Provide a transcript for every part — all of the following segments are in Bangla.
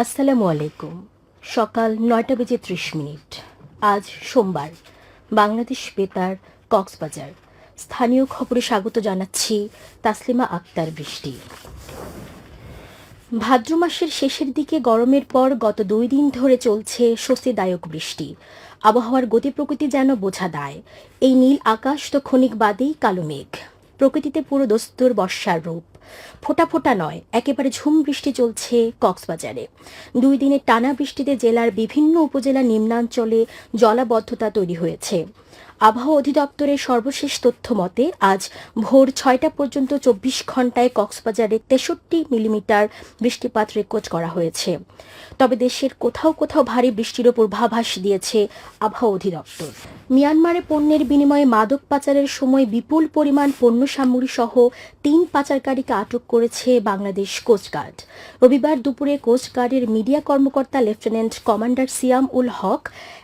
আসসালামু আলাইকুম। সকাল নয়টা বেজে ত্রিশ মিনিট। আজ সোমবার। বাংলাদেশ বেতার, কক্সবাজার। স্থানীয় খবরে স্বাগত জানাচ্ছি তাসলিমা আক্তার বৃষ্টি। ভাদ্র মাসের শেষের দিকে গরমের পর গত দুই দিন ধরে চলছে স্বস্তিদায়ক বৃষ্টি। আবহাওয়ার গতি প্রকৃতি যেন বোঝা দেয়। এই নীল আকাশ তো ক্ষণিক বাদেই কালো মেঘ। প্রকৃতিতে পুরো দস্তুর বর্ষার রূপ। ফোঁটা ফোটা নয়, একেবারে ঝুম বৃষ্টি চলছে কক্সবাজারে। দুই দিনে টানা বৃষ্টিতে জেলার বিভিন্ন উপজেলা নিম্নাঞ্চলে জলাবদ্ধতা তৈরি হয়েছে। আবহাওয়া অধিদপ্তরের সর্বশেষ তথ্য মতে, আজ ভোর ছয়টা পর্যন্ত চব্বিশ ঘন্টায় কক্সবাজারে তেষট্টি মিলিমিটার বৃষ্টিপাত রেকর্ড করা হয়েছে। তবে দেশের কোথাও কোথাও ভারী বৃষ্টিরও পূর্বাভাস দিয়েছে আবহাওয়া অধিদপ্তর। মিয়ানমারে পণ্যের বিনিময়ে মাদক পাচারের সময় বিপুল পরিমাণ পণ্য সামগ্রী সহ তিন পাচারকারীকে আটক করেছে বাংলাদেশ কোস্টগার্ড রবিবার দুপুরে কোস্টগার্ডের মিডিয়া কর্মকর্তা লেফটেন্যান্ট কমান্ডার সিয়াম উল হক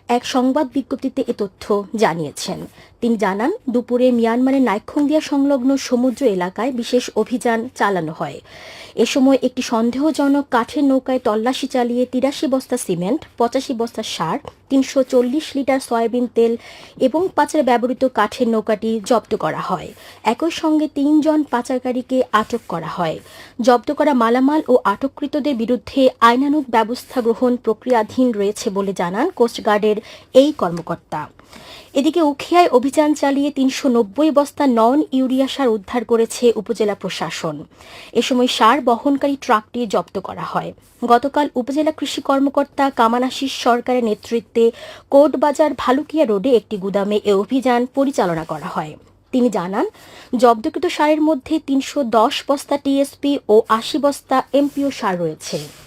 এক সংবাদ বিজ্ঞপ্তিতে এ তথ্য জানিয়েছেন। তিনি জানান, দুপুরে মিয়ানমারের নাইক্ষংদিয়া সংলগ্ন সমুদ্র এলাকায় বিশেষ অভিযান চালানো হয়। এ সময় একটি সন্দেহজনক কাঠের নৌকায় তল্লাশি চালিয়ে তিরাশি বস্তা সিমেন্ট, পঁচাশি বস্তা সার তিনশো চল্লিশ লিটার সয়াবিন তেল এবং পাচারে ব্যবহৃত কাঠের নৌকাটি জব্দ করা হয়। একই সঙ্গে তিনজন পাচারকারীকে আটক করা হয়। জব্দ করা মালামাল ও আটককৃতদের বিরুদ্ধে আইনানুগ ব্যবস্থা গ্রহণ প্রক্রিয়াধীন রয়েছে বলে জানান কোস্টগার্ডের এই কর্মকর্তা। এদিকে উখিয়ায় অভিযান চালিয়ে তিনশো নব্বই বস্তা নন ইউরিয়া সার উদ্ধার করেছে উপজেলা প্রশাসন। এ সময় সার বহনকারী ট্রাকটি জব্দ করা হয়। গতকাল উপজেলা কৃষি কর্মকর্তা কামানাশিস সরকারের নেতৃত্বে কোটবাজার ভালুকিয়া রোডে একটি গুদামে এ অভিযান পরিচালনা করা হয়। তিনি জানান, জব্দকৃত সারের মধ্যে তিনশো দশ বস্তা টিএসপি ও আশি বস্তা এমপিও সার রয়েছে।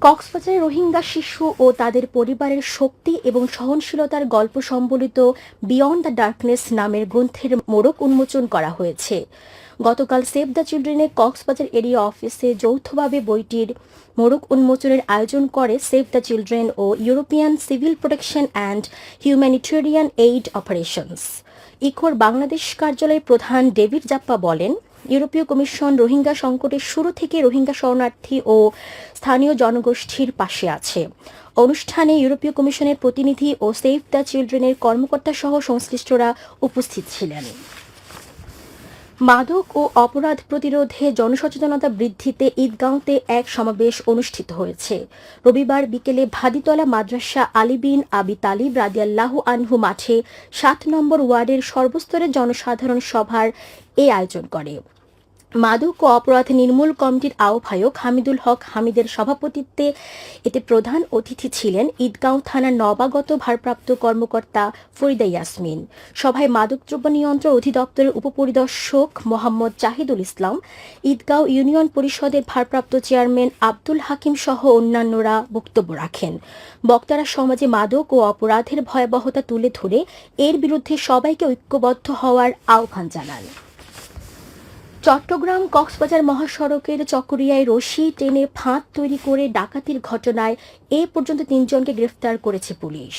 কক্সবাজারে রোহিঙ্গা শিশু ও তাদের পরিবারের শক্তি এবং সহনশীলতার গল্প সম্বলিত বিয়ন্ড দ্য ডার্কনেস নামের গ্রন্থের মোড়ক উন্মোচন করা হয়েছে। গতকাল সেভ দ্য চিলড্রেনের কক্সবাজার এরিয়া অফিসে যৌথভাবে বইটির মোড়ক উন্মোচনের আয়োজন করে save the children O European civil protection and humanitarian aid operations ইকোর Bangladesh কার্যালয়ের প্রধান ডেভিড জাপ্পা বলেন ইউরোপীয় কমিশন রোহিঙ্গা সংকটের শুরু থেকে রোহিঙ্গা শরণার্থী ও স্থানীয় জনগোষ্ঠীর পাশে আছে। অনুষ্ঠানে ইউরোপীয় কমিশনের প্রতিনিধি ও সেভ দ্য চিলড্রেনের কর্মকর্তা সহ সংশ্লিষ্টরা উপস্থিত ছিলেন। মাদক ও অপরাধ প্রতিরোধে জনসচেতনতা বৃদ্ধিতে ঈদগাঁওতে এক সমাবেশ অনুষ্ঠিত হয়েছে। রবিবার বিকেলে ভাদিতলা মাদ্রাসা আলিবিন আবি তালিব রাদিয়াল্লাহু আনহু মাঠে সাত নম্বর ওয়ার্ডের সর্বস্তরের জনসাধারণ সভার এ আয়োজন করে। মাদক ও অপরাধ নির্মূল কমিটির আহ্বায়ক হামিদুল হক হামিদের সভাপতিত্বে এতে প্রধান অতিথি ছিলেন ঈদগাঁও থানার নবাগত ভারপ্রাপ্ত কর্মকর্তা ফরিদা ইয়াসমিন। সভায় মাদকদ্রব্য নিয়ন্ত্রণ অধিদপ্তরের উপপরিদর্শক মোহাম্মদ জাহিদুল ইসলাম, ঈদগাঁও ইউনিয়ন পরিষদের ভারপ্রাপ্ত চেয়ারম্যান আব্দুল হাকিম সহ অন্যান্যরা বক্তব্য রাখেন। বক্তারা সমাজে মাদক ও অপরাধের ভয়াবহতা তুলে ধরে এর বিরুদ্ধে সবাইকে ঐক্যবদ্ধ হওয়ার আহ্বান জানান। চট্টগ্রাম কক্সবাজার মহাসড়কের চকরিয়ায় রশি টেনে ফাঁদ তৈরি করে ডাকাতির ঘটনায় এ পর্যন্ত তিনজনকে গ্রেফতার করেছে পুলিশ।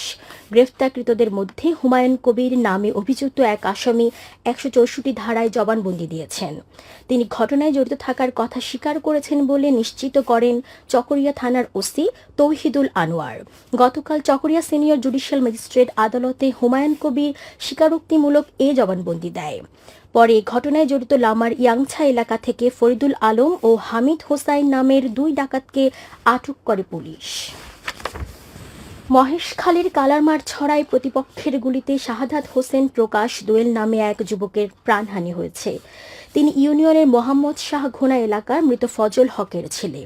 গ্রেফতারকৃতদের মধ্যে হুমায়ুন কবির নামে অভিযুক্ত এক আসামি একশো চৌষট্টি ধারায় জবানবন্দি দিয়েছেন। তিনি ঘটনায় জড়িত থাকার কথা স্বীকার করেছেন বলে নিশ্চিত করেন চকরিয়া থানার ওসি তৌহিদুল আনোয়ার। গতকাল চকরিয়া সিনিয়র জুডিশিয়াল ম্যাজিস্ট্রেট আদালতে হুমায়ুন কবির স্বীকারোক্তিমূলক এ জবানবন্দি দেয়। পরে ঘটনায় জড়িত লামার ইয়াংছা এলাকা থেকে ফরিদুল আলম ও হামিদ হোসাইন নামের দুই ডাকাতকে আটক করে পুলিশ। মহেশখালীর কালারমার ছড়ায় প্রতিপক্ষের গুলিতে শাহাদাত হোসেন প্রকাশ দোয়েল নামে এক যুবকের প্রাণহানি হয়েছে। তিনি ইউনিয়নের মোহাম্মদ শাহ ঘোনা এলাকার মৃত ফজল হকের ছেলে।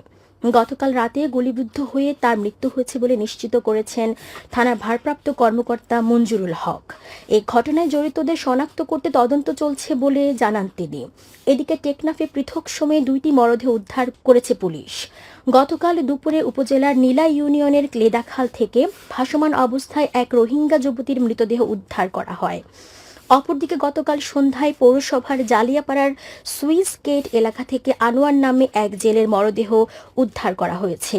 গতকাল রাতে গুলিবিদ্ধ হয়ে তার মৃত্যু হয়েছে বলে নিশ্চিত করেছেন থানার ভারপ্রাপ্ত কর্মকর্তা মঞ্জুরুল হক। এই ঘটনায় জড়িতদের শনাক্ত করতে তদন্ত চলছে বলে জানান তিনি। এদিকে টেকনাফে পৃথক সময়ে দুইটি মরদেহ উদ্ধার করেছে পুলিশ। গতকাল দুপুরে উপজেলার নীলা ইউনিয়নের ক্লেদাখাল থেকে ভাসমান অবস্থায় এক রোহিঙ্গা যুবতীর মৃতদেহ উদ্ধার করা হয়। অপরদিকে গতকাল সন্ধ্যায় পৌরসভার জালিয়াপাড়ার সুইস গেট এলাকা থেকে আনোয়ার নামে এক জেলের মরদেহ উদ্ধার করা হয়েছে।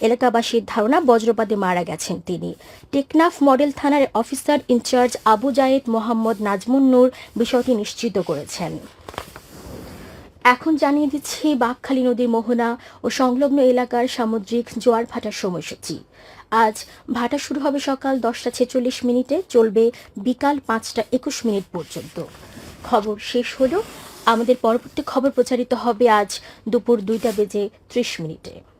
এলাকাবাসীর ধারণা, বজ্রপাতে মারা গেছেন তিনি। টেকনাফ মডেল থানার officer in charge Abu Zayed Mohammad Nazmun Noor বিষয়টি নিশ্চিত করেছেন। এখন জানিয়ে দিচ্ছি বাঘখালী নদীর মোহনা ও সংলগ্ন এলাকার সামুদ্রিক জোয়ার ভাটার সময়সূচি। আজ ভাটা শুরু হবে সকাল দশটা ছেচল্লিশ মিনিটে, চলবে বিকাল পাঁচটা একুশ মিনিট পর্যন্ত। খবর শেষ হলো। আমাদের পরবর্তী খবর প্রচারিত হবে আজ দুপুর দুইটা বেজে ত্রিশ মিনিটে।